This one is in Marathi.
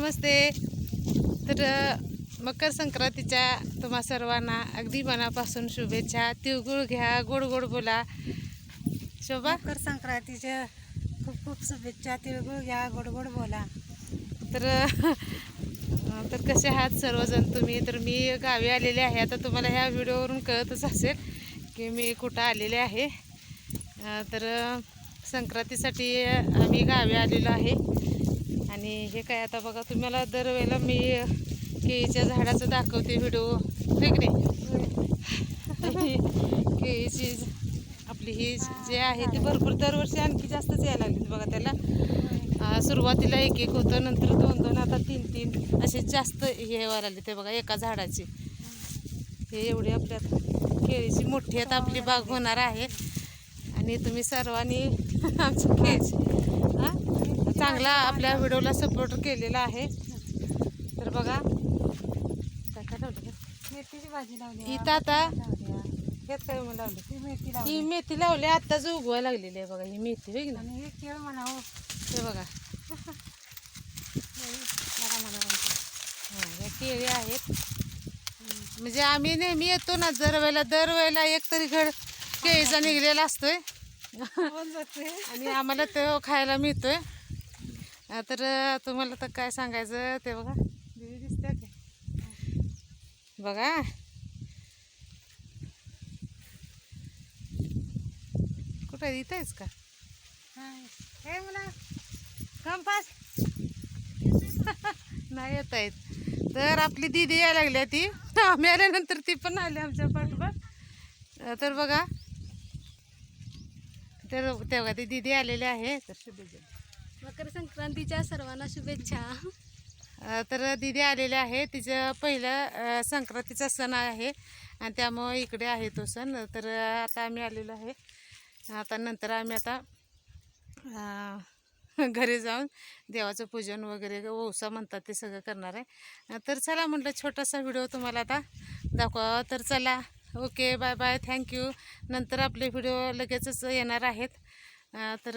नमस्ते. तर मकर संक्रांतीच्या तुम्हा सर्वांना अगदी मनापासून शुभेच्छा. तिळगुळ घ्या गोड गोड बोला. शोभा? मकर संक्रांतीच्या खूप खूप शुभेच्छा. तिळगुळ घ्या गोड गोड बोला. तर तर कसे आहात सर्वजण तुम्ही? तर मी गावी आलेले आहे. आता तुम्हाला ह्या व्हिडिओवरून कळतच असेल की मी कुठं आलेले आहे. तर संक्रांतीसाठी आम्ही गावी आलेलो आहे. आणि हे काय आता बघा तुम्हाला दरवेळेला मी केळीच्या झाडाचं दाखवते व्हिडिओ. नाही की नाही? केळीची आपली ही जे आहे ते भरपूर दरवर्षी आणखी जास्तच यायला लागली बघा त्याला. सुरुवातीला एक एक होतं नंतर दोन दोन आता तीन तीन असे जास्त हे व्हायला लागले ते बघा एका झाडाची. हे एवढी आपल्यात केळीची मोठी आता आपली बाग होणार आहे. आणि तुम्ही सर्वांनी आमची केळीची हां चांगला आपल्या व्हिडिओला सपोर्ट केलेला आहे. तर बघा? मेथीची भाजी लावली इथं आता काय म्हणून लावलं. ही मेथी ही लावली मेथी लावली आत्ताच उगवायला लागलेली आहे बघा ही मेथी वेग ना आणि हे केळ हे. बघा बघा. म्हणा हां या केळी आहेत. म्हणजे आम्ही नेहमी येतो ना दरवेळेला दरवेळेला एक तरी घड केळीचा निघलेला असतोय. आणि आम्हाला तो खायला मिळतोय. तर तुम्हाला तर काय सांगायचं ते बघा. दिदी दिसते काय बघा. कुठं आहे? इथं आहेस का? हे. मला कंपास नाही येत आहेत. तर आपली दिदी यायला लागली आहे ती. आम्ही आल्यानंतर ती पण आली आमच्या पाठोपाठ. तर बघा. तर तेव्हा ती दिदी आलेली आहे. तर शुभेच्छा. मकर संक्रांतीच्या सर्वांना शुभेच्छा. तर दिदी आलेले आहे तिचं पहिलं संक्रांतीचा सण आहे आणि त्यामुळं इकडे आहे तो सण. तर आता आम्ही आलेलो आहे. आता नंतर आम्ही आता घरी जाऊन देवाचं पूजन वगैरे ओसा म्हणतात ते सगळं करणार आहे. तर चला म्हटलं छोटासा व्हिडिओ तुम्हाला आता दाखवा तर चला ओके बाय बाय थँक्यू. नंतर आपले व्हिडिओ लगेचच येणार आहेत. तर